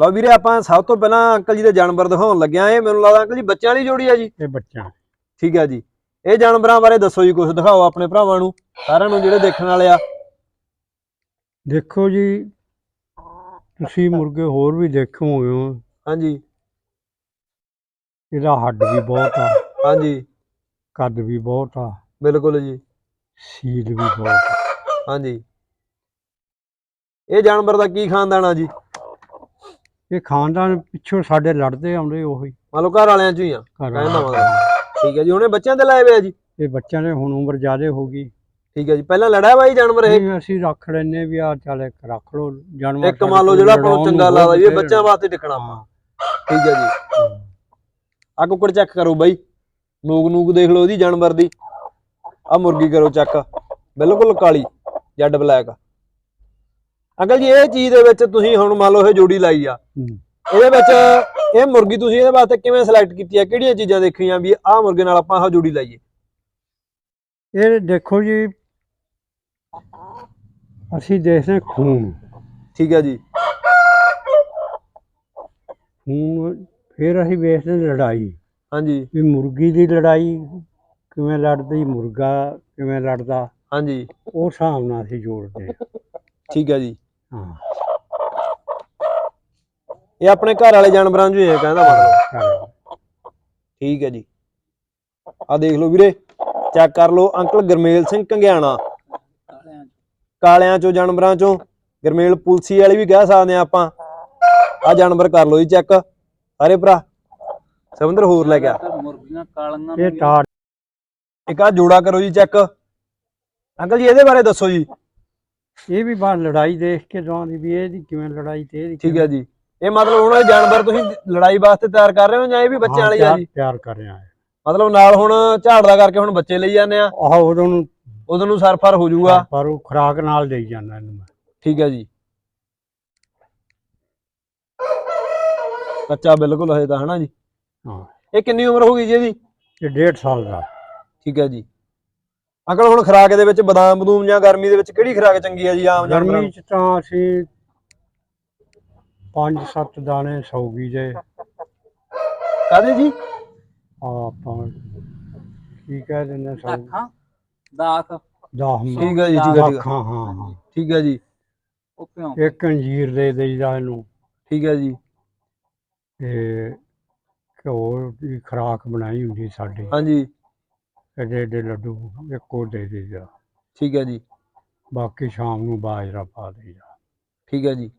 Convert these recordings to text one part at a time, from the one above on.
ਲਓ ਵੀਰੇ ਆਪਾਂ ਸਭ ਤੋਂ ਪਹਿਲਾਂ ਅੰਕਲ ਜੀ ਦੇ ਜਾਨਵਰ ਦਿਖਾਉਣ ਲੱਗਿਆ ਇਹ ਮੈਨੂੰ ਲੱਗਦਾ ਅੰਕਲ ਜੀ ਬੱਚਿਆਂ ਵਾਲੀ ਜੋੜੀ ਆ ਜੀ। ਇਹ ਬੱਚਾ ਠੀਕ ਹੈ ਜੀ। ਇਹ ਜਾਨਵਰਾਂ ਬਾਰੇ ਦੱਸੋ ਜੀ ਕੁਝ ਦਿਖਾਓ ਆਪਣੇ ਭਰਾਵਾਂ ਨੂੰ ਸਾਰਿਆਂ ਨੂੰ ਜਿਹੜੇ ਦੇਖਣ ਵਾਲੇ ਆ। ਦੇਖੋ ਜੀ ਤੁਸੀਂ ਮੁਰਗੇ ਹੋਰ ਵੀ ਦੇਖੋਗੇ ਹੋ। ਹਾਂਜੀ। ਇਹਦਾ ਹੱਡ ਵੀ ਬਹੁਤ ਆ। ਹਾਂਜੀ। ਕੱਦ ਵੀ ਬਹੁਤ ਆ। ਬਿਲਕੁਲ ਜੀ। ਸੀਲ ਵੀ ਬਹੁਤ ਆ। ਹਾਂਜੀ। ਇਹ ਜਾਨਵਰ ਦਾ ਕੀ ਖਾਨਦਾਨ ਆ ਜੀ? ਇਹ ਖਾਨਦਾਨ ਪਿੱਛੋਂ ਸਾਡੇ ਲੜਦੇ ਆਉਂਦੇ ਉਹੀ। ਮੰਨ ਲਓ ਘਰ ਵਾਲਿਆਂ ਚੋਂ ਹੀ ਆ ਘਰ ਕਹਿਣ ਦਾ ਵਾਲੇ। ਮਤਲਬ ਠੀਕ ਹੈ ਜੀ ਉਹਨੇ ਬੱਚਿਆਂ ਤੇ ਲਾਏ ਹੋਏ ਆ ਜੀ? ਇਹ ਬੱਚਿਆਂ ਨੇ ਹੁਣ ਉਮਰ ਜ਼ਿਆਦੇ ਹੋ ਗਈ। ਠੀਕ ਹੈ ਜੀ ਪਹਿਲਾਂ ਲੜਿਆ ਬਾਈ ਜਾਨਵਰ ਇਹ? ਨਹੀਂ, ਅਸੀਂ ਰੱਖ ਲੈਨੇ ਵੀ ਆ ਚੱਲ ਇੱਕ ਰੱਖ ਲੋ ਜਾਨਵਰ ਇੱਕ ਮੰਨ ਲਓ ਜਿਹੜਾ ਆਪਾਂ ਨੂੰ ਚੰਗਾ ਲੱਗਦਾ ਜੀ ਇਹ ਬੱਚਿਆਂ ਵਾਸਤੇ ਟਿਕਣਾ ਹਾਂ ਠੀਕ ਹੈ ਜੀ। ਆ ਕੁੱਕੜ ਚੈੱਕ ਕਰੋ ਬਾਈ। ਨੂਕ ਨੂਕ ਦੇਖ ਲਓ ਉਹਦੀ ਜਾਨਵਰ ਦੀ। ਆ ਮੁਰਗੀ ਕਰੋ ਚੈੱਕ ਬਿਲਕੁਲ ਕਾਲੀ ਜੈਡ ਬਲੈਕ ਅੰਕਲ ਜੀ ਇਹ ਚੀਜ਼ ਦੇ ਵਿੱਚ ਤੁਸੀਂ ਹੁਣ ਮੰਨ ਲਓ ਇਹ ਜੋੜੀ ਲਾਈ ਆ। ਇਹਦੇ ਵਿੱਚ ਇਹ ਮੁਰਗੀ ਤੁਸੀਂ ਇਹਦੇ ਵਾਸਤੇ ਕਿਵੇਂ ਸਿਲੈਕਟ ਕੀਤੀ ਆ? ਕਿਹੜੀਆਂ ਚੀਜ਼ਾਂ ਦੇਖੀਆਂ ਵੀ ਆਹ ਮੁਰਗੇ ਨਾਲ ਆਪਾਂ ਆਹ ਜੋੜੀ ਲਾਈਏ? ਇਹ ਦੇਖੋ ਜੀ ਅਸੀਂ ਦੇਖਦੇ ਖੂਨ। ਠੀਕ ਹੈ ਜੀ। ਖੂਨ ਫਿਰ ਅਸੀਂ ਵੇਖਦੇ ਲੜਾਈ। ਹਾਂਜੀ। ਵੀ ਮੁਰਗੀ ਦੀ ਲੜਾਈ ਕਿਵੇਂ ਲੜਦੀ ਮੁਰਗਾ ਕਿਵੇਂ ਲੜਦਾ। ਹਾਂਜੀ। ਉਹ ਹਿਸਾਬ ਨਾਲ ਅਸੀਂ ਜੋੜਦੇ। ਠੀਕ ਹੈ ਜੀ। ਇਹ ਆਪਣੇ ਘਰ ਵਾਲੇ ਜਾਨਵਰਾਂ ਚੋਂ ਹੀ ਹੈ ਕਹਿੰਦਾ ਮਤਲਬ। ਠੀਕ ਹੈ ਜੀ। ਆ ਦੇਖ ਲਓ ਵੀਰੇ ਚੈੱਕ ਕਰ ਲਓ ਅੰਕਲ ਗਰਮੇਲ ਸਿੰਘ ਕੰਗਿਆਣਾ। ਕਾਲਿਆਂ ਚੋਂ ਜਾਨਵਰਾਂ ਚੋਂ ਗਰਮੇਲ ਪੁਲਸੀ ਵਾਲੀ ਵੀ ਕਹਿ ਸਕਦੇ ਆ ਆਪਾਂ। ਆ ਜਾਨਵਰ ਕਰ ਲਓ ਜੀ ਚੈੱਕ ਸਾਰੇ ਭਰਾ। ਸਮੁੰਦਰ ਹੋਰ ਲੈ ਗਿਆ ਮੁਰਗੀਆਂ ਕਾਲੀਆਂ ਇਹ ਤਾਰ ਇੱਕ ਆ ਜੋੜਾ ਕਰੋ ਜੀ ਚੈੱਕ। ਅੰਕਲ ਜੀ ਇਹਦੇ ਬਾਰੇ ਦੱਸੋ ਜੀ। ਇਹ ਵੀ ਬਾਹਰ ਲੜਾਈ ਦੇਖ ਕੇ ਦਵਾਂਦੀ ਵੀ ਇਹਦੀ ਕਿਵੇਂ ਲੜਾਈ ਤੇ ਇਹਦੀ ਠੀਕ ਹੈ ਜੀ। ਇਹ ਮਤਲਬ ਹੁਣ ਇਹ ਜਾਨਵਰ ਤੁਸੀਂ ਲੜਾਈ ਵਾਸਤੇ ਤਿਆਰ ਕਰ ਰਹੇ ਹੋ ਜਾਂ ਇਹ ਵੀ ਬੱਚਿਆਂ ਵਾਲੀ ਆ ਜੀ? ਪਿਆਰ ਕਰ ਰਿਹਾ ਹੈ। ਮਤਲਬ ਨਾਲ ਹੁਣ ਝਾੜਦਾ ਕਰਕੇ ਹੁਣ ਬੱਚੇ ਲਈ ਜਾਂਦੇ ਆ? ਆਹ ਉਦੋਂ ਨੂੰ ਉਦੋਂ ਨੂੰ ਸਰਫਰ ਹੋ ਜਾਊਗਾ? ਪਰ ਉਹ ਖੁਰਾਕ ਨਾਲ ਦੇਈ ਜਾਂਦਾ ਇਹਨੂੰ ਮੈਂ। ਠੀਕ ਹੈ ਜੀ। ਕੱਚਾ ਬਿਲਕੁਲ ਹਜੇ ਤਾਂ ਹਨਾ ਜੀ? ਹਾਂ। ਇਹ ਕਿੰਨੀ ਉਮਰ ਹੋ ਗਈ ਜੀ ਇਹਦੀ? ਇਹ ਡੇਢ ਸਾਲ ਦਾ। ਠੀਕ ਹੈ ਜੀ। ਅੰਕਲ ਹੁਣ ਖੁਰਾਕ ਦੇ ਵਿੱਚ ਬਦਾਮ ਬਦੂਮ ਜਾਂ ਗਰਮੀ ਦੇ ਵਿੱਚ ਕਿਹੜੀ ਖੁਰਾਕ ਚੰਗੀ ਹੈ ਜੀ ਆਮ ਜਾਨਵਰਾਂ ਗਰਮੀ ਨੂੰ? ਚ ਤਾਂ ਅਸੀਂ ਪੰਜ ਸੱਤ ਦਾਣੇ ਸੌਗੀ ਦੇ ਕਾਹਦੇ ਜੀ? ਆ ਆਪਾਂ ਕੀ ਕਹਿ ਦਿੰਦੇ ਸੌ ਦਾਖਾਂ? ਦਾਖ। ਦਾਹ ਠੀਕ ਹੈ ਜੀ ਠੀਕ ਹੈ ਠੀਕ ਹੈ ਹਾਂ ਹਾਂ ਹਾਂ। ਠੀਕ ਹੈ ਜੀ। ਉਹ ਕਿਉਂ? ਇੱਕ ਅੰਜੀਰ ਦੇ ਦੇਈਦਾ ਇਹਨੂੰ। ਠੀਕ ਹੈ ਜੀ। ਤੇ ਘਿਓ ਦੀ ਖੁਰਾਕ ਬਣਾਈ ਹੁੰਦੀ ਸਾਡੀ। ਹਾਂਜੀ। ਐਡੇ ਐਡੇ ਲੱਡੂ ਇੱਕੋ ਦੇ ਦੇਈਦਾ ਠੀਕ ਹੈ ਜੀ। ਬਾਕੀ ਸ਼ਾਮ ਨੂੰ ਬਾਜਰਾ ਪਾ ਦੇਈਦਾ ਠੀਕ ਹੈ ਜੀ।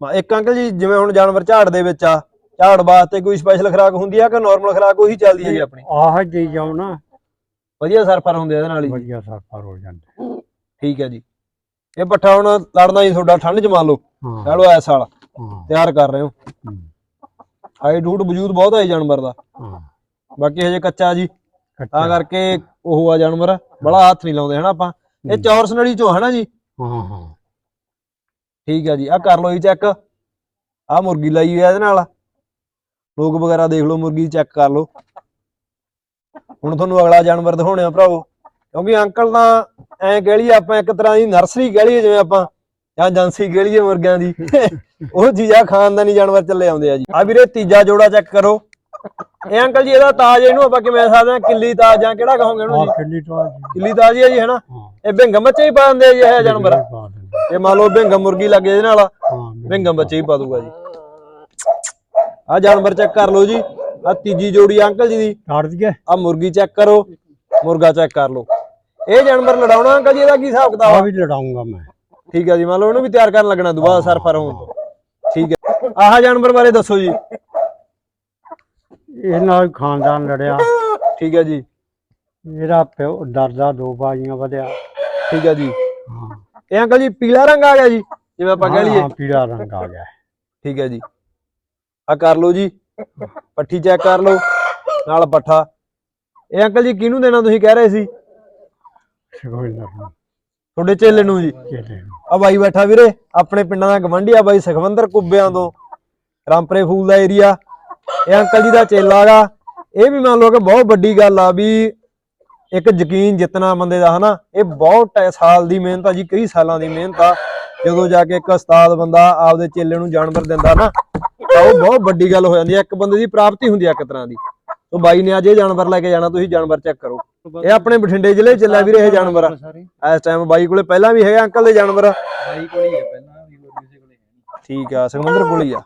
ਮਾ ਇੱਕ ਅੰਕਲ ਜੀ ਜਿਵੇਂ ਹੁਣ ਜਾਨਵਰ ਝਾੜ ਦੇ ਵਿੱਚ ਆ ਝਾੜ ਵਾਸਤੇ ਕੋਈ ਸਪੈਸ਼ਲ ਖੁਰਾਕ ਹੁੰਦੀ ਆ ਕਿ ਨਾਰਮਲ ਖੁਰਾਕ ਉਹੀ ਚੱਲਦੀ ਹੈ ਜੀ ਆਪਣੀ? ਆਹ ਦੇਈ ਜਾਓ ਨਾ। ਵਧੀਆ ਸਰਫਰ ਹੁੰਦੇ ਇਹਦੇ ਨਾਲ ਹੀ। ਵਧੀਆ ਸਾਫਾ ਹੋ ਜਾਂਦੇ। ਠੀਕ ਹੈ ਜੀ। ਇਹ ਪੱਠਾ ਹੁਣ ਲੜਨਾ ਜੀ ਤੁਹਾਡਾ ਠੰਡ ਚ ਮੰਨ ਲਓ। ਹਾਂ। ਕਹਿ ਲਓ ਐਸ ਸਾਲ। ਹਾਂ। ਤਿਆਰ ਕਰ ਰਹੇ ਹੋ। ਹੂੰ, ਹਾਈਟ ਹੂਟ ਵਜੂਦ ਬਹੁਤ ਹੈ ਜੀ ਜਾਨਵਰ ਦਾ। ਹਾਂ। ਬਾਕੀ ਹਜੇ ਕੱਚਾ ਜੀ। ਤਾਂ। ਕਰਕੇ ਉਹ ਆ ਜਾਨਵਰ। ਬੜਾ ਹੱਥ ਨਹੀਂ ਲਾਉਂਦੇ ਹਨਾ ਆਪਾਂ? ਇਹ। ਚੌਰਸ ਨੜੀ ਚੋਂ ਹਨਾ ਜੀ? ਹਾਂ ਹਾਂ ਠੀਕ ਹੈ ਜੀ ਆ ਕਰ ਲਓ ਜੀ ਚੈੱਕ ਆ ਮੁਰਗੀ ਲਾਈ ਹੋਈ ਆ ਇਹਦੇ ਨਾਲ। ਲੋਕ ਵਗੈਰਾ ਦੇਖ ਲਓ ਮੁਰਗੀ ਚੈੱਕ ਕਰ ਲਓ। ਹੁਣ ਤੁਹਾਨੂੰ ਅਗਲਾ ਜਾਨਵਰ ਦਿਖਾਉਣੇ ਆ ਭਰਾਵੋ। ਕਿਉਂਕਿ ਅੰਕਲ ਤਾਂ ਐਂ ਕਹਿ ਲਈਏ ਆਪਾਂ ਇੱਕ ਤਰ੍ਹਾਂ ਦੀ ਨਰਸਰੀ ਕਹਿ ਲਈਏ ਜਿਵੇਂ ਆਪਾਂ ਜਾਂ ਏਜੰਸੀ ਕਹਿ ਲਈਏ ਮੁਰਗਿਆਂ ਦੀ। ਉਹ ਚੀਜ਼ਾਂ ਖਾਨਦਾਨੀ ਜਾਨਵਰ ਚੱਲੇ ਆਉਂਦੇ ਆ ਜੀ। ਆ ਵੀਰੇ ਤੀਜਾ ਜੋੜਾ ਚੈੱਕ ਕਰੋ। ਇਹ ਅੰਕਲ ਜੀ ਇਹਦਾ ਤਾਜ ਇਹਨੂੰ ਆਪਾਂ ਕਿਵੇਂ ਸਕਦੇ ਆ ਕਿੱਲੀ ਤਾਜ ਜਾਂ ਕਿਹੜਾ ਕਹੋਗੇ ਇਹਨੂੰ ਜੀ? ਕਿੰਨੀ ਤੋਂ ਆ ਜੀ ਕਿੱਲੀ ਤਾਜ ਹੀ ਆ ਜੀ ਹਨਾ ਹਾਂ। ਇਹ ਭਿੰਗਮ ਬੱਚੇ ਹੀ ਪਾ ਦਿੰਦੇ ਆ ਜੀ ਇਹ ਜਾਨਵਰ। ਇਹ ਮੰਨ ਲਓ ਭਿੰਗਮ ਮੁਰਗੀ ਲੱਗੇ ਇਹਦੇ ਨਾਲ। ਹਾਂ ਭਿੰਗਮ ਬੱਚੇ ਹੀ ਪਾ ਦੂਗਾ ਜੀ। ਆ ਜਾਨਵਰ ਚੈੱਕ ਕਰ ਲਓ ਜੀ। ਆ ਤੀਜੀ ਜੋੜੀ ਆ ਅੰਕਲ ਜੀ ਦੀ। ਤਾੜ ਦਈਏ। ਆ ਮੁਰਗੀ ਚੈੱਕ ਕਰੋ। ਮੁਰਗਾ ਚੈੱਕ ਕਰ ਲਓ। ਇਹ ਜਾਨਵਰ ਲੜਾਉਣਾ ਅੰਕਲ ਜੀ ਇਹਦਾ ਕੀ ਹਿਸਾਬ ਕਿਤਾਬ ਆ? ਆ ਵੀ ਲੜਾਉਂਗਾ ਮੈਂ। ਠੀਕ ਹੈ ਜੀ ਮੰਨ ਲਓ ਉਹਨੂੰ ਵੀ ਤਿਆਰ ਕਰਨ ਲੱਗਣਾ ਦੁਬਾਰਾ ਸਰਫਰ ਹੋਣ ਤੋਂ। ਠੀਕ ਹੈ ਆਹ ਜਾਨਵਰ ਬਾਰੇ ਦੱਸੋ ਜੀ। ਇਹ ਨਾਲ ਖਾਨਦਾਨ ਲੜਿਆ। ਠੀਕ ਹੈ ਜੀ। ਇਹਦਾ ਪਿਓ ਡਰਦਾ ਦੋ ਬਾਜੀਆਂ ਵਧਿਆ। ਠੀਕ ਹੈ ਜੀ। ਹਾਂ। ਇਹ ਅੰਕਲ ਜੀ ਪੀਲਾ ਰੰਗ ਆ ਗਿਆ ਜੀ ਜਿਵੇਂ ਆਪਾਂ ਕਹਿ ਲਈਏ। ਹਾਂ ਪੀਲਾ ਰੰਗ ਆ ਗਿਆ। ਠੀਕ ਹੈ ਜੀ। ਆ ਕਰ ਲਓ ਜੀ। ਪੱਠੀ ਚੈੱਕ ਕਰ ਲਓ। ਨਾਲ ਪੱਠਾ। ਇਹ ਅੰਕਲ ਜੀ ਕਿਹਨੂੰ ਦੇਣਾ ਤੁਸੀਂ ਕਹਿ ਰਹੇ ਸੀ? ਤੁਹਾਡੇ ਚੇਲੇ ਨੂੰ ਜੀ। ਆ ਬਾਈ ਬੈਠਾ ਵੀਰੇ ਆਪਣੇ ਪਿੰਡਾਂ ਦਾ ਗਵੰਡੀ ਆ ਬਾਈ ਸੁਖਵੰਦਰ ਕੁੱਬਿਆਂ ਤੋਂ। ਰਾਮਪਰੇ ਫੂਲ ਦਾ ਏਰੀਆ। ਇਹ ਅੰਕਲ ਜੀ ਦਾ ਚੇਲਾ ਗਾ ਇਹ ਵੀ ਮੰਨ ਲਓ ਕਿ ਬਹੁਤ ਵੱਡੀ ਗੱਲ ਆ ਵੀ ਇੱਕ ਯਕੀਨ ਜਿੱਤਣਾ ਬੰਦੇ ਦਾ ਹਨਾ? ਇਹ ਬਹੁਤ ਸਾਲ ਦੀ ਮਿਹਨਤ ਆ ਜੀ ਕਈ ਸਾਲਾਂ ਦੀ ਮਿਹਨਤ ਆ। ਜਦੋਂ ਜਾ ਕੇ ਇੱਕ ਉਸਤਾਦ ਬੰਦਾ ਆਪਦੇ ਚੇਲੇ ਨੂੰ ਜਾਨਵਰ ਦਿੰਦਾ ਨਾ ਤਾਂ ਉਹ ਬਹੁਤ ਵੱਡੀ ਗੱਲ ਹੋ ਜਾਂਦੀ ਹੈ ਇੱਕ ਬੰਦੇ ਦੀ ਪ੍ਰਾਪਤੀ ਹੁੰਦੀ ਹੈ ਇੱਕ ਤਰ੍ਹਾਂ ਦੀ। ਉਹ ਬਾਈ ਨੇ ਅੱਜ ਇਹ ਜਾਨਵਰ ਲੈ ਕੇ ਜਾਣਾ ਤੁਸੀਂ ਜਾਨਵਰ ਚੈੱਕ ਕਰੋ। ਇਹ ਆਪਣੇ ਬਠਿੰਡੇ ਜ਼ਿਲ੍ਹੇ 'ਚ ਚੱਲਿਆ ਵੀਰੇ ਇਹ ਜਾਨਵਰ ਆ। ਇਸ ਟਾਈਮ ਬਾਈ ਕੋਲੇ ਪਹਿਲਾਂ ਵੀ ਹੈਗਾ ਅੰਕਲ ਦੇ ਜਾਨਵਰ। ਬਾਈ ਕੋਲ ਹੀ ਹੈ ਪਹਿਲਾਂ ਵੀ ਹੋਰ ਕਿਸੇ ਕੋਲੇ ਠੀਕ ਆ ਸੁਖਮੰਦਰ ਕੋਲ ਆ।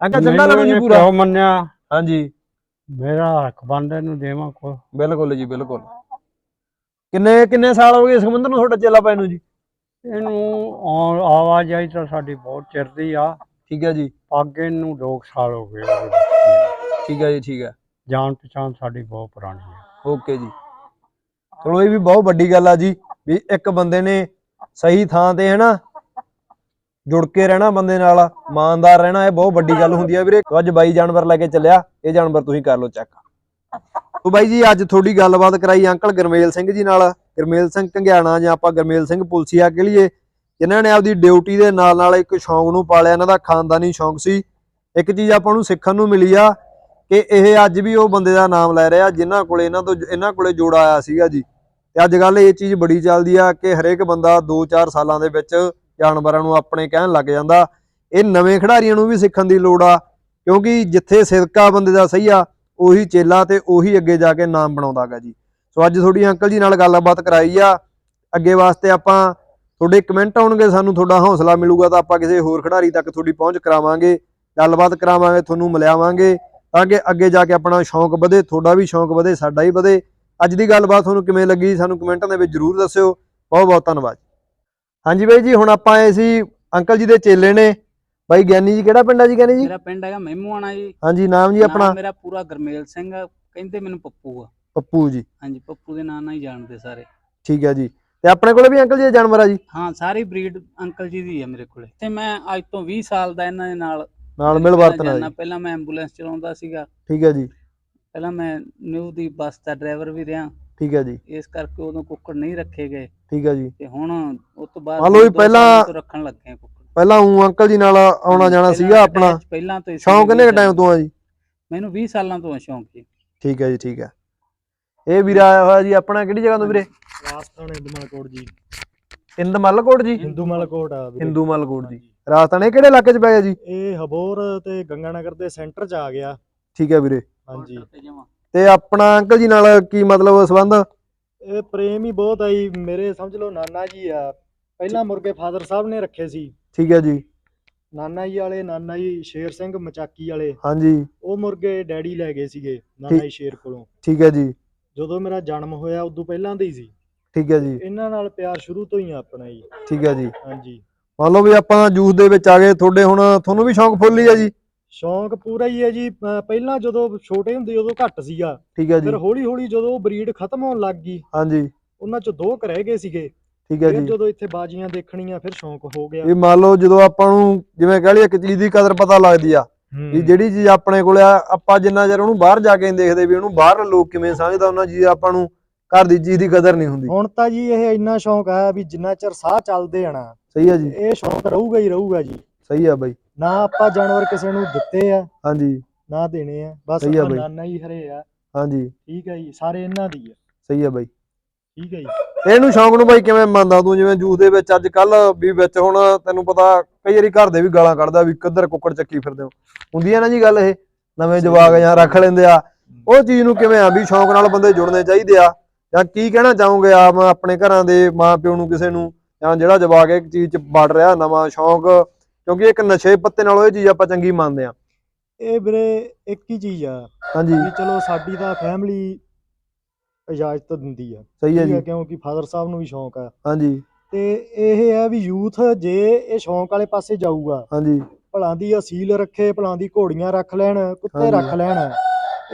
ਅੰਕਲ ਚੰਗਾ ਲੱਗੂ ਜੀ ਪੂਰਾ। ਕਿਉਂ ਮੰਨਿਆ? ਹਾਂਜੀ। ਮੇਰਾ ਹੱਕ ਬੰਦੇ ਨੂੰ ਦੇਵਾਂ ਕੋ ਬਿਲਕੁਲ ਜੀ ਬਿਲਕੁਲ। ਕਿੰਨੇ ਕਿੰਨੇ ਸਾਲ ਹੋ ਗਏ ਸੁਖਮੰਦਰ ਨੂੰ ਤੁਹਾਡਾ ਚੇਲਾ ਪੈਣ ਨੂੰ ਜੀ? ਇਹਨੂੰ ਆਉਣ- ਆਵਾਜਾਈ ਤਾਂ ਸਾਡੀ ਬਹੁਤ ਚਿਰ ਦੀ ਆ। ਠੀਕ ਹੈ ਜੀ। ਅੱਗੇ ਨੂੰ 2 ਸਾਲ ਹੋ ਗਏ ਠੀਕ ਹੈ ਜੀ ਠੀਕ ਹੈ। ਜਾਣ ਪਛਾਣ ਸਾਡੀ ਬਹੁਤ ਪੁਰਾਣੀ ਹੈ ਓਕੇ ਜੀ। ਚਲੋ ਇਹ ਵੀ ਬਹੁਤ ਵੱਡੀ ਗੱਲ ਆ ਜੀ ਵੀ ਇੱਕ ਬੰਦੇ ਨੇ ਸਹੀ ਥਾਂ ਤੇ ਹੈ ਨਾ ਜੁੜ ਕੇ ਰਹਿਣਾ ਬੰਦੇ ਨਾਲ, ਇਮਾਨਦਾਰ ਰਹਿਣਾ, ਇਹ ਬਹੁਤ ਵੱਡੀ ਗੱਲ ਹੁੰਦੀ ਆ ਵੀਰੇ। ਤੋ ਅੱਜ ਬਾਈ ਜਾਨਵਰ ਲੈ ਕੇ ਚੱਲਿਆ, ਇਹ ਜਾਨਵਰ ਤੁਸੀਂ ਕਰ ਲਓ ਚੈੱਕ। ਤੋ ਬਾਈ ਜੀ, ਅੱਜ ਥੋੜੀ ਗੱਲਬਾਤ ਕਰਾਈ ਅੰਕਲ ਗਰਮੇਲ ਸਿੰਘ ਜੀ ਨਾਲ। ਗਰਮੇਲ ਸਿੰਘ ਕੰਗਿਆਣਾ ਜਾਂ ਆਪਾਂ ਗਰਮੇਲ ਸਿੰਘ ਪੁਲਸੀਆ ਕਹ ਲਈਏ। ਜਿਨ੍ਹਾਂ ਨੇ ਆਪਦੀ ਡਿਊਟੀ ਦੇ ਨਾਲ ਨਾਲ ਇੱਕ ਸ਼ੌਂਕ ਨੂੰ ਪਾਲਿਆ, ਇਹਨਾਂ ਦਾ ਖਾਨਦਾਨੀ ਸ਼ੌਂਕ ਸੀ। ਇੱਕ ਚੀਜ਼ ਆਪਾਂ ਨੂੰ ਸਿੱਖਣ ਨੂੰ ਮਿਲੀ ਆ ਕਿ ਇਹ ਅੱਜ ਵੀ ਉਹ ਬੰਦੇ ਦਾ ਨਾਮ ਲੈ ਰਿਹਾ, ਜਿਨ੍ਹਾਂ ਕੋਲੇ ਇਹਨਾਂ ਤੋਂ ਇਹਨਾਂ ਕੋਲੇ ਜੋੜਾ ਆਇਆ ਸੀਗਾ ਜੀ। ਤੇ ਅੱਜ ਕੱਲ ਇਹ ਚੀਜ਼ ਬੜੀ ਚੱਲਦੀ ਆ ਕਿ ਹਰੇਕ ਬੰਦਾ 2-4 ਸਾਲਾਂ ਦੇ ਵਿੱਚ ਜਾਨਵਰਾਂ ਨੂੰ ਆਪਣੇ ਕਹਿਣ ਲੱਗ ਜਾਂਦਾ। ਇਹ ਨਵੇਂ ਖਿਡਾਰੀਆਂ ਨੂੰ ਵੀ ਸਿੱਖਣ ਦੀ ਲੋੜ ਆ, ਕਿਉਂਕਿ ਜਿੱਥੇ ਸਿਦਕਾ ਬੰਦੇ ਦਾ ਸਹੀ ਆ, ਉਹੀ ਚੇਲਾ ਤੇ ਉਹੀ ਅੱਗੇ ਜਾ ਕੇ ਨਾਮ ਬਣਾਉਂਦਾਗਾ ਜੀ। ਸੋ ਅੱਜ ਤੁਹਾਡੀ ਅੰਕਲ ਜੀ ਨਾਲ ਗੱਲਬਾਤ ਕਰਾਈ ਆ। ਅੱਗੇ ਵਾਸਤੇ ਆਪਾਂ ਤੁਹਾਡੇ ਕਮੈਂਟ ਆਉਣਗੇ, ਸਾਨੂੰ ਤੁਹਾਡਾ ਹੌਸਲਾ ਮਿਲੂਗਾ ਤਾਂ ਆਪਾਂ ਕਿਸੇ ਹੋਰ ਖਿਡਾਰੀ ਤੱਕ ਤੁਹਾਡੀ ਪਹੁੰਚ ਕਰਾਵਾਂਗੇ, ਗੱਲਬਾਤ ਕਰਾਵਾਂਗੇ, ਤੁਹਾਨੂੰ ਮਿਲਿਆਵਾਂਗੇ ਤਾਂ ਕਿ ਅੱਗੇ ਜਾ ਕੇ ਆਪਣਾ ਸ਼ੌਂਕ ਵਧੇ, ਤੁਹਾਡਾ ਵੀ ਸ਼ੌਂਕ ਵਧੇ, ਸਾਡਾ ਹੀ ਵਧੇ। ਅੱਜ ਦੀ ਗੱਲਬਾਤ ਤੁਹਾਨੂੰ ਕਿਵੇਂ ਲੱਗੀ, ਸਾਨੂੰ ਕਮੈਂਟਾਂ ਦੇ ਵਿੱਚ ਜਰੂਰ ਦੱਸਿਓ। ਬਹੁਤ ਬਹੁਤ ਧੰਨਵਾਦ ਹਾਂਜੀ ਬਾਈ ਜੀ ਹੁਣ ਆਪਾਂ ਆਏ ਸੀ ਅੰਕਲ ਜੀ ਦੇ ਚੇਲੇ ਨੇ। ਬਾਈ ਗਿਆਨੀ ਜੀ ਕਿਹੜਾ ਪਿੰਡ ਆ ਜੀ ਗਿਆਨੀ ਜੀ? ਮੇਰਾ ਪਿੰਡ ਹੈਗਾ ਮਹਿਮੂਆਣਾ ਜੀ। ਹਾਂਜੀ ਨਾਮ ਜੀ ਆਪਣਾ? ਮੇਰਾ ਪੂਰਾ ਗਰਮੇਲ ਸਿੰਘ ਆ, ਕਹਿੰਦੇ ਮੈਨੂੰ ਪੱਪੂ ਆ। ਪੱਪੂ ਜੀ। ਹਾਂਜੀ ਪੱਪੂ ਦੇ ਨਾਂ ਨਾਲ ਹੀ ਜਾਣਦੇ ਸਾਰੇ। ਠੀਕ ਹੈ ਜੀ। ਤੇ ਆਪਣੇ ਕੋਲੇ ਵੀ ਅੰਕਲ ਜੀ ਇਹ ਜਾਨਵਰ ਆ ਜੀ? ਹਾਂ ਸਾਰੀ ਬਰੀਡ ਅੰਕਲ ਜੀ ਦੀ ਹੈ ਮੇਰੇ ਕੋਲੇ। ਤੇ ਮੈਂ ਅੱਜ ਤੋਂ 20 ਸਾਲ ਦਾ ਇਹਨਾਂ ਦੇ ਨਾਲ ਨਾਲ ਮਿਲ ਵਰਤਣਾ। ਜੀ। ਪਹਿਲਾਂ ਮੈਂ ਐਂਬੂਲੈਂਸ ਚਲਾਉਂਦਾ ਸੀਗਾ। ਠੀਕ ਹੈ ਜੀ। ਪਹਿਲਾਂ ਮੈਂ ਨਿਊ ਦੀ ਬੱਸ ਦਾ ਡਰਾਈਵਰ ਵੀ ਰਿਹਾ। ਠੀਕ ਹੈ ਜੀ। ਇਸ ਕਰਕੇ ਉਦੋਂ ਕੁੱਕੜ ਨਹੀਂ ਰੱਖੇ ਗਏ। ਠੀਕ ਹੈ ਜੀ। ਤੇ ਹੁਣ ਉਸ ਤੋਂ ਬਾਅਦ ਮੰਨ ਲਓ ਵੀ ਦੋ ਸਾਲਾਂ ਪਹਿਲਾਂ- ਤੋਂ ਰੱਖਣ ਲੱਗੇ ਆ ਕੁੱਕੜ। ਪਹਿਲਾਂ ਉਹ ਅੰਕਲ ਜੀ ਨਾਲ ਆਉਣਾ ਜਾਣਾ ਪਹਿਲਾਂ ਸੀਗਾ ਆਪਣਾ। ਪਹਿਲਾਂ ਤੋਂ ਹੀ ਸ਼ੌਂਕ ਕਿੰਨੇ ਟਾਈਮ ਤੋਂ ਆ ਜੀ? ਮੈਨੂੰ 20 ਸਾਲਾਂ ਤੋਂ ਆ ਸ਼ੌਂਕ ਜੀ। ਠੀਕ ਹੈ ਜੀ ਠੀਕ ਹੈ। ਇਹ ਵੀਰ ਆਇਆ ਹੋਇਆ ਜੀ ਆਪਣਾ ਕਿਹੜੀ ਜਗ੍ਹਾ ਤੋਂ ਵੀਰੇ? ਰਾਜਸਥਾਨ ਹਿੰਦੂਮਲਕੋਟ ਜੀ। ਹਿੰਦ ਮੱਲਕੋਟ ਜੀ? ਹਿੰਦੂਮਲਕੋਟ ਆ ਵੀਰੇ। ਹਿੰਦੂ ਮੱਲਕੋਟ ਜੀ। ਹਾਂਜੀ। ਰਾਜਸਥਾਨ ਇਹ ਕਿਹੜੇ ਇਲਾਕੇ 'ਚ ਪੈ ਗਿਆ ਜੀ? ਇਹ ਹਬੋਰ ਤੇ ਗੰਗਾਨਗਰ ਦੇ ਸੈਂਟਰ 'ਚ ਆ ਗਿਆ। ਠੀਕ ਹੈ ਵੀਰੇ। ਹਾਂਜੀ। ਤੇ ਜਮਾਂ। ਤੇ ਆਪਣਾ ਅੰਕਲ ਜੀ ਨਾਲ ਕੀ ਮਤਲਬ ਸੰਬੰਧ? ਇਹ ਪ੍ਰੇਮ ਹੀ ਬਹੁਤ ਆਈ ਮੇਰੇ ਸਮਝ ਲਓ ਨਾਨਾ ਜੀ ਆ। ਪਹਿਲਾਂ ਮੁਰਗੇ ਫਾਦਰ ਸਾਹਿਬ ਨੇ ਰੱਖੇ ਸੀ। ਠੀਕ ਹੈ ਜੀ। ਨਾਨਾ ਜੀ ਵਾਲੇ ਨਾਨਾ ਜੀ ਸ਼ੇਰ ਸਿੰਘ ਮਚਾਕੀ ਵਾਲੇ ਹਾਂਜੀ। ਉਹ ਮੁਰਗੇ ਡੈਡੀ ਲੈ ਗਏ ਸੀਗੇ ਨਾਨਾ ਜੀ ਸ਼ੇਰ ਕੋਲੋਂ। ਠੀਕ ਹੈ ਜੀ। ਜਦੋਂ ਮੇਰਾ ਜਨਮ ਹੋਇਆ ਉਦੋਂ ਪਹਿਲਾਂ ਦੇ ਹੀ ਸੀ। ਠੀਕ ਹੈ ਜੀ। ਇਹਨਾਂ ਨਾਲ ਪਿਆਰ ਸ਼ੁਰੂ ਤੋਂ ਹੀ ਆ ਆਪਣਾ ਜੀ। ਠੀਕ ਹੈ ਜੀ। ਹਾਂਜੀ। ਮੰਨ ਲਓ ਵੀ ਆਪਾਂ ਜੂਸ ਦੇ ਵਿੱਚ ਆ ਗਏ ਤੁਹਾਡੇ ਹੁਣ ਤੁਹਾਨੂੰ ਵੀ ਸ਼ੌਂਕ ਫੁੱਲ ਹੀ ਆ ਜੀ। ਸ਼ੌਂਕ ਪੂਰਾ ਹੀ ਹੈ ਜੀ। ਅਹ ਪਹਿਲਾਂ ਜਦੋਂ ਛੋਟੇ ਹੁੰਦੇ ਉਦੋਂ ਘੱਟ ਸੀਗਾ। ਠੀਕ ਹੈ ਜੀ। ਫਿਰ ਹੌਲੀ ਹੌਲੀ ਜਦੋਂ ਉਹ ਬਰੀਡ ਖਤਮ ਹੋਣ ਲੱਗ ਗਈ ਹਾਂਜੀ। ਉਹਨਾਂ ਚ ਦੋ ਕੁ ਰਹਿ ਗਏ ਸੀਗੇ। ਠੀਕ ਹੈ ਫਿਰ ਜੀ। ਜਦੋਂ ਇੱਥੇ ਬਾਜੀਆਂ ਦੇਖਣੀਆਂ ਫਿਰ ਸ਼ੌਂਕ ਹੋ ਗਿਆ। ਵੀ ਮੰਨ ਲਓ ਜਦੋਂ ਆਪਾਂ ਨੂੰ ਜਿਵੇਂ ਕਹ ਲਈਏ ਇੱਕ ਚੀਜ਼ ਦੀ ਕਦਰ ਪਤਾ ਲੱਗਦੀ ਆ ਵੀ ਜਿਹੜੀ ਚੀਜ਼ ਆਪਣੇ ਕੋਲ ਆ ਆਪਾਂ ਜਿੰਨਾ ਚਿਰ ਉਹਨੂੰ ਬਾਹਰ ਜਾ ਕੇ ਨਹੀਂ ਦੇਖਦੇ ਵੀ ਉਹਨੂੰ ਬਾਹਰ ਲੋਕ ਕਿਵੇਂ ਸਮਝਦਾ ਉਹਨਾਂ ਚੀਜ਼ ਆਪਾਂ ਨੂੰ ਘਰ ਦੀ ਚੀਜ਼ ਦੀ ਕਦਰ ਨਹੀਂ ਹੁੰਦੀ। ਹੁਣ ਤਾਂ ਜੀ ਇਹ ਇੰਨਾ ਸ਼ੌਂਕ ਆ ਵੀ ਜਿੰਨਾ ਚਿਰ ਸਾਹ ਚੱਲਦੇ ਆ ਨਾ ਸਹੀ ਆ ਜੀ। ਇਹ ਸ਼ੌਂਕ ਰਹੂਗਾ ਹੀ ਰਹੂਗਾ ਜੀ। ਸਹੀ ਆ ਬਾਈ। ਨਾ ਆਪਾਂ ਜਾਨਵਰ ਕਿਸੇ ਨੂੰ ਦਿੱਤੇ ਆ ਹਾਂਜੀ। ਨਾ ਦੇਣੇ ਆ। ਬਸ ਸਹੀ ਆ ਆਪਾਂ ਬਈ। ਨਾਨਾ ਹੀ ਹਰੇ ਆ। ਹਾਂਜੀ। ਠੀਕ ਹੈ ਜੀ ਸਾਰੇ ਇਹਨਾਂ ਦੀ ਆ। ਸਹੀ ਆ ਬਾਈ। ਠੀਕ ਹੈ ਜੀ। ਇਹਨੂੰ ਸ਼ੌਂਕ ਨੂੰ ਬਾਈ ਕਿਵੇਂ ਮੰਨਦਾ ਤੂੰ? ਜਿਵੇਂ ਜੂਸ ਦੇ ਵਿੱਚ ਅੱਜ ਕੱਲ ਵੀ ਵਿੱਚ ਹੁਣ ਤੈਨੂੰ ਪਤਾ ਕਈ ਵਾਰੀ ਘਰ ਦੇ ਵੀ ਗਾਲਾਂ ਕੱਢਦਾ ਵੀ ਕਿੱਧਰ ਕੁੱਕੜ ਚੱਕੀ ਫਿਰਦੇ ਹੋ। ਹੁੰਦੀ ਆ ਨਾ ਜੀ ਗੱਲ ਇਹ ਨਵੇਂ ਜਵਾਕ ਜਾਂ ਰੱਖ ਲੈਂਦੇ ਆ। ਉਹ ਚੀਜ਼ ਨੂੰ ਕਿਵੇਂ ਆ ਵੀ ਸ਼ੌਂਕ ਨਾਲ ਬੰਦੇ ਜੁੜਨੇ ਚਾਹੀਦੇ ਆ? ਜਾਂ ਕੀ ਕਹਿਣਾ ਚਾਹੋਗੇ ਆਪ ਆਪਣੇ ਘਰਾਂ ਦੇ ਮਾਂ ਪਿਓ ਨੂੰ ਕਿਸੇ ਨੂੰ? ਜਾਂ ਜਿਹੜਾ ਜਵਾਕ ਇੱਕ ਚੀਜ਼ 'ਚ ਵੜ ਰਿਹਾ ਨਵਾਂ ਸ਼ੌਂਕ ਕਿਉਂਕਿ ਇੱਕ ਨਸ਼ੇ ਪੱਤੇ ਨਾਲੋਂ ਇਹ ਚੀਜ਼ ਆਪਾਂ ਚੰਗੀ ਮੰਨਦੇ ਆ ਇਹ ਵੀਰੇ ਇੱਕ ਹੀ ਚੀਜ਼ ਆ ਹਾਂਜੀ। ਵੀ ਚਲੋ ਸਾਡੀ ਤਾਂ ਫੈਮਿਲੀ ਇਜਾਜ਼ਤ ਦਿੰਦੀ ਆ। ਸਹੀ ਹੈ ਜੀ। ਕਿਉਂਕਿ ਫਾਦਰ ਸਾਹਿਬ ਨੂੰ ਵੀ ਸ਼ੌਂਕ ਆ। ਹਾਂਜੀ। ਤੇ ਇਹ ਹੈ ਵੀ ਯੂਥ ਜੇ ਇਹ ਸ਼ੌਂਕ ਵਾਲੇ ਪਾਸੇ ਜਾਊਗਾ ਹਾਂਜੀ। ਭਲਾਂ ਦੀ ਅਸੀਲ ਰੱਖੇ ਭਲਾਂ ਦੀ ਘੋੜੀਆਂ ਰੱਖ ਲੈਣ ਕੁੱਤੇ। ਰੱਖ ਲੈਣ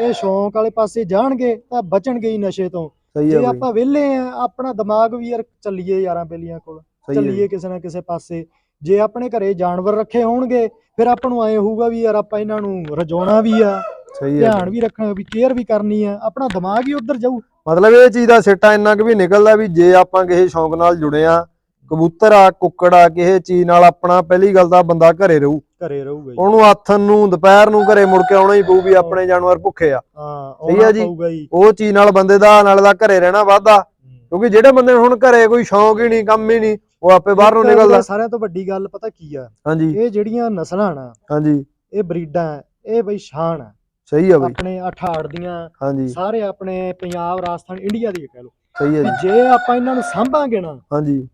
ਇਹ ਸ਼ੌਂਕ ਵਾਲੇ ਪਾਸੇ ਜਾਣਗੇ ਤਾਂ ਬਚਣਗੇ ਹੀ ਨਸ਼ੇ ਤੋਂ। ਜੇ ਆਪਾਂ ਵਿਹਲੇ ਆ ਆਪਣਾ ਦਿਮਾਗ ਵੀ ਯਾਰ ਚੱਲੀਏ ਯਾਰਾਂ ਬੇਲੀਆਂ ਕੋਲ ਚੱਲੀਏ ਕਿਸੇ ਨਾ ਕਿਸੇ ਪਾਸੇ। ਜੇ ਆਪਣੇ ਘਰੇ ਜਾਨਵਰ ਰੱਖੇ ਹੋਣਗੇ ਫਿਰ ਆਪਾਂ ਨੂੰ ਐ ਹੋਊਗਾ ਵੀ ਯਾਰ ਆਪਾਂ ਇਹਨਾਂ ਨੂੰ ਰਜਾਉਣਾ ਵੀ ਆ ਸਹੀ ਆ ਧਿਆਨ ਵੀ ਰੱਖਣਾ ਵੀ ਕੇਅਰ ਵੀ ਕਰਨੀ ਆ ਆਪਣਾ ਦਿਮਾਗ ਹੀ ਉਧਰ ਜਾਊ। ਮਤਲਬ ਇਹ ਚੀਜ਼ ਦਾ ਸਿੱਟਾ ਇੰਨਾ ਕੁ ਵੀ ਨਿਕਲਦਾ ਵੀ ਜੇ ਆਪਾਂ ਕਿਸੇ ਸ਼ੌਂਕ ਨਾਲ ਜੁੜੇ ਆ ਕਬੂਤਰ ਆ ਕੁੱਕੜ ਆ ਕਿਸੇ ਚੀਜ਼ ਨਾਲ ਆਪਣਾ ਪਹਿਲੀ ਗੱਲ ਤਾਂ ਬੰਦਾ ਘਰੇ ਰਹੂ। ਘਰੇ ਰਹੂਗਾ ਜੀ। ਉਹਨੂੰ ਆਥਨ ਨੂੰ ਦੁਪਹਿਰ ਨੂੰ ਘਰੇ ਮੁੜ ਕੇ ਆਉਣਾ ਹੀ ਪਊ ਵੀ ਆਪਣੇ ਜਾਨਵਰ ਭੁੱਖੇ ਆ। ਹਾਂ ਸਹੀ ਆ ਆਉਣਾ ਜੀ। ਪਊਗਾ ਜੀ। ਉਹ ਚੀਜ਼ ਨਾਲ ਬੰਦੇ ਦਾ ਨਾਲ ਦਾ ਘਰੇ ਰਹਿਣਾ ਵਾਧਾ। ਕਿਉਂਕਿ ਜਿਹੜੇ ਬੰਦੇ ਨੂੰ ਹੁਣ ਘਰੇ ਕੋਈ ਸ਼ੌਂਕ ਹੀ ਨਹੀਂ ਕੰਮ ਹੀ ਨਹੀਂ ਉਹ ਆਪੇ ਬਾਹਰ ਨੂੰ ਨਿਕਲਦਾ। ਸਾਰਿਆਂ ਤੋਂ ਵੱਡੀ ਗੱਲ ਪਤਾ ਕੀ ਆ? ਹਾਂਜੀ। ਇਹ ਜਿਹੜੀਆਂ ਨਸਲਾਂ ਨਾ ਹਾਂਜੀ। ਇਹ ਬਰੀਡਾਂ ਇਹ ਬਈ ਸ਼ਾਨ ਆ। ਸਹੀ ਆ ਬਈ। ਆਪਣੇ ਅਠਾੜ ਦੀਆਂ ਹਾਂਜੀ। ਸਾਰੇ ਆਪਣੇ ਪੰਜਾਬ ਰਾਜਸਥਾਨ ਇੰਡੀਆ ਦੀ ਕਹਿ ਲਓ। ਸਹੀ ਆ ਜੀ। ਜੇ ਆਪਾਂ ਇਹਨਾਂ ਨੂੰ ਸਾਂਭਾਂਗੇ ਨਾ ਹਾਂਜੀ।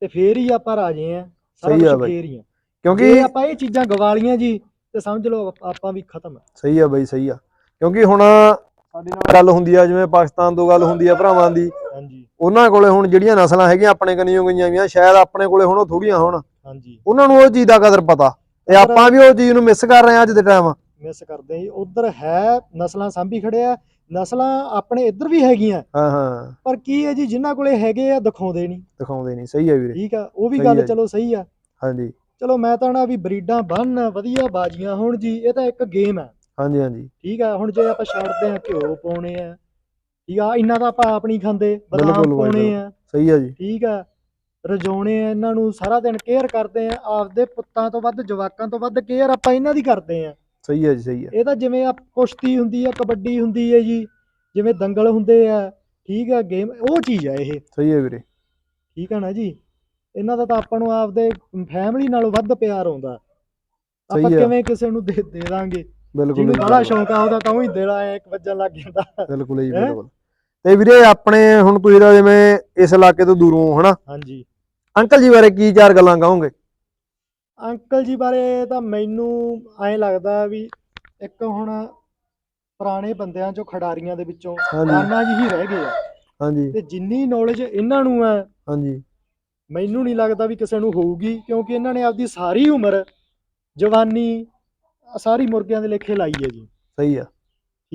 ਤੇ ਫੇਰ ਹੀ ਆਪਾਂ ਰਾਜੇ ਆ। ਸਹੀ ਆ ਬਾਈ। ਕਿਉਂਕਿ ਜੇ ਆਪਾਂ ਇਹ ਚੀਜ਼ਾਂ ਗਵਾ ਲੀਆਂ ਜੀ ਤੇ ਸਮਝ ਲਓ ਆਪ- ਵੀ ਖਤਮ ਸਹੀ ਆ ਬਈ ਸਹੀ ਆ। ਕਿਉਂਕਿ ਹੁਣ ਸਾਡੇ ਨਾਲ ਗੱਲ ਹੁੰਦੀ ਆ ਜਿਵੇਂ ਪਾਕਿਸਤਾਨ ਤੋਂ ਗੱਲ ਹੁੰਦੀ ਆ ਭਰਾਵਾਂ ਦੀ ਹਾਂਜੀ। ਉਹਨਾਂ ਕੋਲੇ ਹੁਣ ਜਿਹੜੀਆਂ ਨਸਲਾਂ ਹੈਗੀਆਂ ਆਪਣੇ ਕਨੀਓ ਗਈਆਂ ਵੀਆਂ ਸ਼ਾਇਦ ਆਪਣੇ ਕੋਲੇ ਹੁਣ ਉਹ ਥੋੜੀਆਂ ਹੋਣ। ਹਾਂਜੀ। ਉਹਨਾਂ ਨੂੰ ਉਹ ਚੀਜ਼ ਦਾ ਕਦਰ ਪਤਾ। ਤੇ ਆਪਾਂ ਵੀ ਉਹ ਚੀਜ਼ ਨੂੰ ਮਿਸ ਕਰ ਰਹੇ ਆ ਅੱਜ ਦੇ ਟਾਈਮ ਮਿਸ ਕਰਦੇ ਆ ਜੀ। ਉਧਰ ਹੈ ਨਸਲਾਂ ਸਾਂਭੀ ਖੜੇ ਆ। ਨਸਲਾਂ ਆਪਣੇ ਇੱਧਰ ਵੀ ਹੈਗੀਆਂ। ਹਾਂ ਹਾਂ। ਪਰ ਕੀ ਹੈ ਜੀ ਜਿਨ੍ਹਾਂ ਕੋਲੇ ਹੈਗੇ ਆ ਦਿਖਾਉਂਦੇ ਨਹੀਂ। ਦਿਖਾਉਂਦੇ ਨਹੀਂ। ਸਹੀ ਆ ਵੀਰੇ। ਠੀਕ ਆ ਉਹ ਵੀ ਗੱਲ ਹੈ। ਚਲੋ ਸਹੀ ਆ। ਹਾਂਜੀ। ਚਲੋ ਮੈਂ ਤਾਂ ਨਾ ਵੀ ਬਰੀਡਾਂ ਬੰਨ ਵਧੀਆ ਬਾਜੀਆਂ ਹੋਣ ਜੀ। ਇਹ ਤਾਂ ਇੱਕ ਗੇਮ ਆ। ਹਾਂਜੀ ਹਾਂਜੀ। ਠੀਕ ਆ ਹੁਣ ਜੇ ਆਪਾਂ ਛੱਡਦੇ ਆ ਘਿਓ ਪਾਉਣੇ ਆ। ਠੀਕ ਆ ਇਹਨਾਂ ਦਾ ਆਪਾਂ ਆਪ ਨਹੀਂ ਖਾਂਦੇ ਬਦਾਮ ਬਿਲਕੁਲ ਬਾਈ, ਪਾਉਣੇ ਆ। ਸਹੀ ਆ ਜੀ। ਠੀਕ ਆ ਰਜਾਉਣੇ ਆ ਇਹਨਾਂ ਨੂੰ ਸਾਰਾ ਦਿਨ ਕੇਅਰ ਕਰਦੇ ਆ ਆਪਦੇ ਪੁੱਤਾਂ ਤੋਂ ਵੱਧ ਜਵਾਕਾਂ ਤੋਂ ਵੱਧ ਕੇਅਰ ਆਪਾਂ ਇਹਨਾਂ ਦੀ ਕਰਦੇ ਆ। ਸਹੀ ਆ ਜੀ ਸਹੀ ਆ। ਇਹ ਤਾਂ ਜਿਵੇਂ ਆ ਕੁਸ਼ਤੀ ਹੁੰਦੀ ਆ ਕਬੱਡੀ ਹੁੰਦੀ ਹੈ ਜੀ ਜਿਵੇਂ ਦੰਗਲ ਹੁੰਦੇ ਆ ਠੀਕ ਆ ਗੇਮ ਉਹ ਚੀਜ਼ ਆ ਇਹ। ਸਹੀ ਆ ਵੀਰੇ। ਠੀਕ ਆ ਨਾ ਜੀ? ਇਹਨਾਂ ਦਾ ਤਾਂ ਆਪਾਂ ਨੂੰ ਆਪਦੇ ਫੈਮਿਲੀ ਨਾਲੋਂ ਵੱਧ ਪਿਆਰ ਆਉਂਦਾ। ਆਪਾਂ ਸਹੀ ਆ। ਕਿਵੇਂ ਕਿਸੇ ਨੂੰ ਦੇ ਦੇ ਦਾਂਗੇ? ਬਿਲਕੁਲ ਜਿਹਨੂੰ ਜੀ, ਬੜਾ ਸ਼ੌਂਕ ਆ ਉਹਦਾ ਤਾਂ ਉਹ ਹੀ ਦੇਣਾ ਐ ਇੱਕ ਵੱਜਣ ਲੱਗ ਜਾਂਦਾ। ਬਿਲਕੁਲ ਜੀ ਹੈਂ? ਬਿਲਕੁਲ। ਤੇ ਵੀਰੇ ਆਪਣੇ ਹੁਣ ਤੁਸੀਂ ਤਾਂ ਜਿਵੇਂ ਇਸ ਇਲਾਕੇ ਤੋਂ ਦੂਰੋਂ ਹੋ, ਹਨਾ? ਹਾਂਜੀ। ਅੰਕਲ ਜੀ ਬਾਰੇ ਕੀ ਚਾਰ ਗੱਲਾਂ ਕਹੋਗੇ? ਅੰਕਲ ਜੀ ਬਾਰੇ ਤਾਂ ਮੈਨੂੰ ਐਂ ਲੱਗਦਾ ਵੀ ਇੱਕ ਹੁਣ ਪੁਰਾਣੇ ਬੰਦਿਆਂ ਚੋਂ ਖਿਡਾਰੀਆਂ ਦੇ ਵਿੱਚੋਂ ਹਾਂਜੀ। ਨਾਨਾ ਜੀ ਹੀ ਰਹਿ ਗਏ ਆ। ਹਾਂਜੀ। ਤੇ ਜਿੰਨੀ ਨੌਲੇਜ ਇਹਨਾਂ ਨੂੰ ਹੈ ਹਾਂਜੀ। ਮੈਨੂੰ ਨਹੀਂ ਲੱਗਦਾ ਵੀ ਕਿਸੇ ਨੂੰ ਹੋਊਗੀ ਕਿਉਂਕਿ ਇਹਨਾਂ ਨੇ ਆਪਦੀ ਸਾਰੀ ਉਮਰ ਜਵਾਨੀ ਸਾਰੀ ਮੁਰਗਿਆਂ ਦੇ ਲੇਖੇ ਲਾਈ ਹੈ ਜੀ। ਸਹੀ ਆ।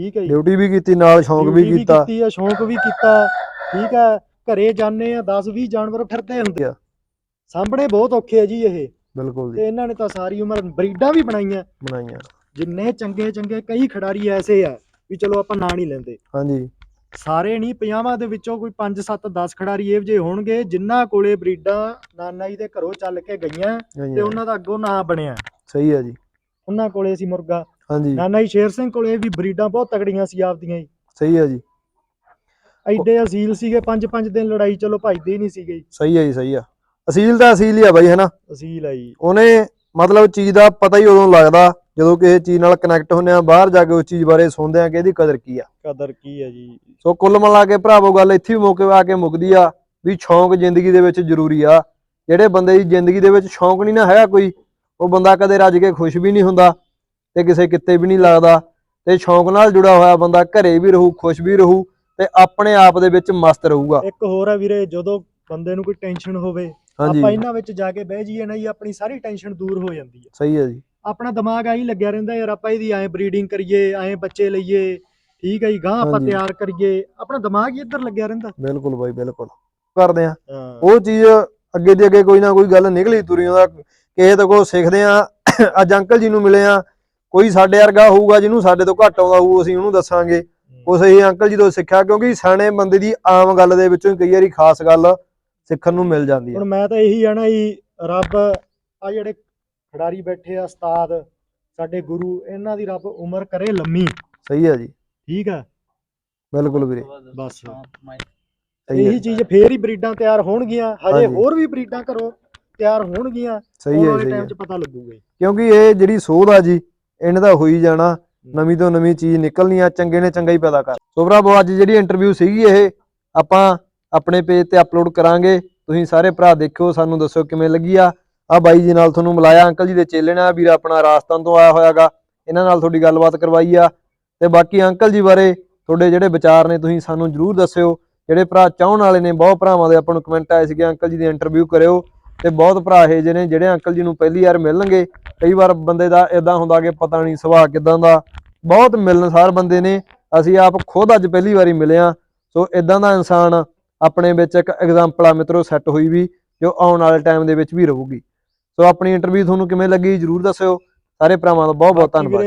ਠੀਕ ਹੈ ਜੀ। ਡਿਊਟੀ ਵੀ ਕੀਤੀ ਨਾਲ ਸ਼ੌਂਕ ਵੀ ਡਿਊਟੀ ਕੀਤਾ। ਕੀਤੀ ਆ ਸ਼ੌਂਕ ਵੀ ਕੀਤਾ। ਠੀਕ ਆ ਘਰੇ ਜਾਂਦੇ ਆ 10 20 ਜਾਨਵਰ ਫਿਰਦੇ ਹੁੰਦੇ ਆ। ਸਾਹਮਣੇ ਬਹੁਤ ਔਖੇ ਆ ਜੀ ਇਹ। ਬਿਲਕੁਲ ਤੇ ਇਹਨਾਂ ਨੇ ਤਾਂ ਸਾਰੀ ਉਮਰ ਬਰੀਡਾਂ ਵੀ ਬਣਾਈਆਂ। ਬਣਾਈਆਂ। ਜਿੰਨੇ ਚੰਗੇ ਚੰਗੇ ਕਈ ਖਿਡਾਰੀ ਐਸੇ ਆ ਵੀ ਚਲੋ ਆਪਾਂ ਨਾਂ ਨਹੀਂ ਲੈਂਦੇ। ਹਾਂਜੀ। ਸਾਰੇ ਨਹੀਂ 50 ਦੇ ਵਿੱਚੋਂ ਕੋਈ 5 7 10 ਖਿਡਾਰੀ ਇਹੋ ਜਿਹੇ ਹੋਣਗੇ ਜਿਨ੍ਹਾਂ ਕੋਲੇ ਬਰੀਡਾਂ ਨਾਨਾ ਜੀ ਦੇ ਘਰੋਂ ਚੱਲ ਕੇ ਗਈਆਂ ਤੇ ਗਈਆਂ। ਉਹਨਾਂ ਦਾ ਅੱਗੋਂ ਨਾਂ ਬਣਿਆ। ਸਹੀ ਆ ਜੀ। ਉਹਨਾਂ ਕੋਲੇ ਸੀ ਮੁਰਗਾ ਹਾਂਜੀ। ਨਾਨਾ ਜੀ ਸ਼ੇਰ ਸਿੰਘ ਕੋਲੇ ਵੀ ਬਰੀਡਾਂ ਬਹੁਤ ਤਗੜੀਆਂ ਸੀ ਆਪਦੀਆਂ ਜੀ। ਸਹੀ ਆ ਜੀ। ਐਡੇ ਅਸੀਲ ਸੀਗੇ ਪੰਜ ਪੰਜ ਦਿਨ ਲੜਾਈ ਚਲੋ ਭਜਦੇ ਹੀ ਨਹੀਂ ਸੀਗੇ ਜੀ। ਸਹੀ ਆ ਜੀ ਸਹੀ ਆ। ਅਸੀਲ ਤਾਂ ਅਸੀਲ ਹੀ ਆ ਬਾਈ ਹਨਾ? ਅਸੀਲ ਆ ਜੀ। ਉਹਨੇ ਮਤਲਬ ਚੀਜ਼ ਦਾ ਪਤਾ ਹੀ ਉਦੋਂ ਲੱਗਦਾ ਜਦੋਂ ਕਿਸੇ ਚੀਜ਼ ਨਾਲ ਕਨੈਕਟ ਹੁੰਦੇ ਆ ਬਾਹਰ ਜਾ ਕੇ ਉਸ ਚੀਜ਼ ਬਾਰੇ ਸੁਣਦੇ ਆ ਕਿ ਇਹਦੀ ਕਦਰ ਕੀ ਆ। ਕਦਰ ਕੀ ਹੈ ਜੀ। ਸੋ ਕੁੱਲ ਮਿਲਾ ਕੇ ਭਰਾਵੋ ਗੱਲ ਇੱਥੇ ਵੀ ਮੌਕੇ ਆ ਕੇ ਮੁੱਕਦੀ ਆ ਵੀ ਸ਼ੌਂਕ ਜ਼ਿੰਦਗੀ ਦੇ ਵਿੱਚ ਜ਼ਰੂਰੀ ਆ। ਜਿਹੜੇ ਬੰਦੇ ਦੀ ਜ਼ਿੰਦਗੀ ਦੇ ਵਿੱਚ ਸ਼ੌਂਕ ਨਹੀਂ ਨਾ ਹੈਗਾ ਕੋਈ ਉਹ ਬੰਦਾ ਕਦੇ ਰੱਜ ਕੇ ਖੁਸ਼ ਵੀ ਨਹੀਂ ਹੁੰਦਾ। ਤੇ ਕਿਸੇ ਕਿੱਤੇ ਵੀ ਨਹੀਂ ਲੱਗਦਾ। ਤੇ ਸ਼ੌਂਕ ਨਾਲ ਜੁੜਾ ਹੋਇਆ ਬੰਦਾ ਘਰੇ ਵੀ ਰਹੂ ਖੁਸ਼ ਵੀ ਰਹੂ ਤੇ ਆਪਣੇ ਆਪ ਦੇ ਵਿੱਚ ਮਸਤ ਰਹੂਗਾ। ਇੱਕ ਹੋਰ ਆ ਵੀਰੇ ਜਦੋਂ ਬੰਦੇ ਨੂੰ ਕੋਈ ਟੈਨਸ਼ਨ ਹੋਵੇ ਆਪਾਂ ਇਹਨਾਂ ਵਿੱਚ ਜਾ ਕੇ ਬਹਿ ਜਾਈਏ ਨਾ ਜੀ ਆਪਣੀ ਸਾਰੀ ਟੈਨਸ਼ਨ ਦੂਰ ਹੋ ਜਾਂਦੀ ਹੈ ਸਹੀ ਹੈ ਜੀ। ਆਪਣਾ ਦਿਮਾਗ ਆਈ ਲੱਗਿਆ ਰਹਿੰਦਾ ਯਾਰ ਆਪਾਂ ਇਹਦੀ ਐਂ ਬਰੀਡਿੰਗ ਕਰੀਏ ਐਂ ਬੱਚੇ ਲਈਏ ਠੀਕ ਹੈ ਜੀ ਗਾਂ ਆਪਾਂ। ਤਿਆਰ ਕਰੀਏ ਆਪਣਾ ਦਿਮਾਗ ਹੀ ਇੱਧਰ ਲੱਗਿਆ ਰਹਿੰਦਾ। ਬਿਲਕੁਲ ਬਾਈ ਬਿਲਕੁਲ। ਕਰਦੇ ਆ ਉਹ ਚੀਜ਼ ਅੱਗੇ ਦੀ ਅੱਗੇ ਕੋਈ ਨਾ ਕੋਈ ਗੱਲ ਨਿਕਲੀ ਤੁਰੀ ਉਹਦਾ ਕਿਸੇ ਤੋਂ ਕੋ ਸਿੱਖਦੇ ਆ ਅੱਜ ਅੰਕਲ ਜੀ ਨੂੰ ਮਿਲੇ ਆ ਕੋਈ ਸਾਡੇ ਵਰਗਾ ਹੋਊਗਾ ਜਿਹਨੂੰ ਸਾਡੇ ਤੋਂ ਘੱਟ ਆਉਂਦਾ ਹੋਊ ਅਸੀਂ ਉਹਨੂੰ ਦੱਸਾਂਗੇ। ਉਸ ਹੀ ਅੰਕਲ ਜੀ ਤੋਂ ਸਿੱਖਿਆ ਕਿਉਂਕਿ ਸਿਆਣੇ ਬੰਦੇ ਦੀ ਆਮ ਗੱਲ ਦੇ ਵਿੱਚੋਂ ਕਈ ਵਾਰੀ ਖਾਸ ਗੱਲ ਸਿੱਖਣ ਨੂੰ ਮਿਲ ਜਾਂਦੀ ਹੁਣ ਹੈ ਮੈਂ ਤਾਂ ਇਹੀ ਆਣਾ ਜੀ ਰੱਬ ਆ ਜਿਹੜੇ ਖਿਡਾਰੀ ਬੈਠੇ ਆ ਉਸਤਾਦ ਸਾਡੇ ਗੁਰੂ ਇਹਨਾਂ ਦੀ ਰੱਬ ਉਮਰ ਕਰੇ ਲੰਮੀ। ਸਹੀ ਹੈ ਜੀ। ਠੀਕ ਆ ਬਿਲਕੁਲ ਵੀਰੇ। ਬਸ। ਸਹੀ ਇਹੀ ਹੈ ਚੀਜ਼ ਫੇਰ ਹੀ ਬਰੀਡਾਂ ਤਿਆਰ ਹੋਣਗੀਆਂ। ਹਜੇ। ਹੋਰ ਵੀ ਬਰੀਡਾਂ ਘਰੋਂ ਤਿਆਰ ਹੋਣਗੀਆਂ। ਸਹੀ ਹੈ ਟਾਈਮ 'ਚ ਪਤਾ ਲੱਗੂਗਾ। ਕਿਉਂਕਿ ਇਹ ਜਿਹੜੀ ਸੋਧ ਆ ਜੀ ਇਹਨਾਂ ਦਾ ਹੋਈ ਜਾਣਾ ਨਵੀਂ ਤੋਂ ਨਵੀਂ ਚੀਜ਼ ਨਿਕਲਣੀ ਆ ਚੰਗੇ ਨੇ ਚੰਗਾ ਹੀ ਪੈਦਾ ਕਰ। ਸੋ ਭਰਾਵੋ ਅੱਜ ਜਿਹੜੀ ਇੰਟਰਵਿਊ ਸੀਗੀ ਇਹ ਆਪਾਂ ਆਪਣੇ ਪੇਜ ਤੇ ਅਪਲੋਡ ਕਰਾਂਗੇ। ਤੁਸੀਂ ਸਾਰੇ ਭਰਾ ਦੇਖਿਓ ਸਾਨੂੰ ਦੱਸਿਓ ਕਿਵੇਂ ਲੱਗੀ ਆ। ਆ ਬਾਈ ਜੀ ਨਾਲ ਤੁਹਾਨੂੰ ਮਿਲਾਇਆ ਅੰਕਲ ਜੀ ਦੇ ਚੇਲੇ ਨੇ ਆ ਵੀਰ ਆਪਣਾ ਰਾਜਸਥਾਨ ਤੋਂ ਆਇਆ ਹੋਇਆਗਾ ਇਹਨਾਂ ਨਾਲ ਤੁਹਾਡੀ ਗੱਲਬਾਤ ਕਰਵਾਈ ਆ। ਤੇ ਬਾਕੀ ਅੰਕਲ ਜੀ ਬਾਰੇ ਤੁਹਾਡੇ ਜਿਹੜੇ ਵਿਚਾਰ ਨੇ ਤੁਸੀਂ ਸਾਨੂੰ ਜਰੂਰ ਦੱਸਿਓ। ਜਿਹੜੇ ਭਰਾ ਚਾਹਣ ਵਾਲੇ ਨੇ ਬਹੁਤ ਭਰਾਵਾਂ ਦੇ ਆਪਾਂ ਨੂੰ ਕਮੈਂਟ ਆਏ ਸੀਗੇ ਅੰਕਲ ਜੀ ਦੀ ਇੰਟਰਵਿਊ ਕਰਿਓ। ਤੇ ਬਹੁਤ ਭਰਾ ਇਹ ਜਿਹੇ ਨੇ ਜਿਹੜੇ ਅੰਕਲ ਜੀ ਨੂੰ ਪਹਿਲੀ ਵਾਰ ਮਿਲਣਗੇ। ਕਈ ਵਾਰ ਬੰਦੇ ਦਾ ਇਦਾਂ ਹੁੰਦਾ ਕਿ ਪਤਾ ਨਹੀਂ ਸੁਭਾਅ ਕਿਦਾਂ ਦਾ। ਬਹੁਤ ਮਿਲਣਸਾਰ ਬੰਦੇ ਨੇ। ਅਸੀਂ ਆਪ ਖੁਦ ਅੱਜ ਪਹਿਲੀ ਵਾਰੀ ਮਿਲੇ ਆ ਸੋ ਇਦਾਂ ਦਾ ਇਨਸਾਨ ਆਪਣੇ ਵਿੱਚ ਇੱਕ ਐਗਜ਼ਾਮਪਲ ਆ ਮਿੱਤਰੋ ਸੈੱਟ ਹੋਈ ਵੀ ਜੋ ਆਉਣ ਵਾਲੇ ਟਾਈਮ ਦੇ ਵਿੱਚ ਵੀ ਰਹੂਗੀ। ਸੋ ਆਪਣੀ ਇੰਟਰਵਿਊ ਤੁਹਾਨੂੰ ਕਿਵੇਂ ਲੱਗੀ ਜਰੂਰ ਦੱਸਿਓ। ਸਾਰੇ ਭਰਾਵਾਂ ਦਾ ਬਹੁਤ ਬਹੁਤ ਧੰਨਵਾਦ।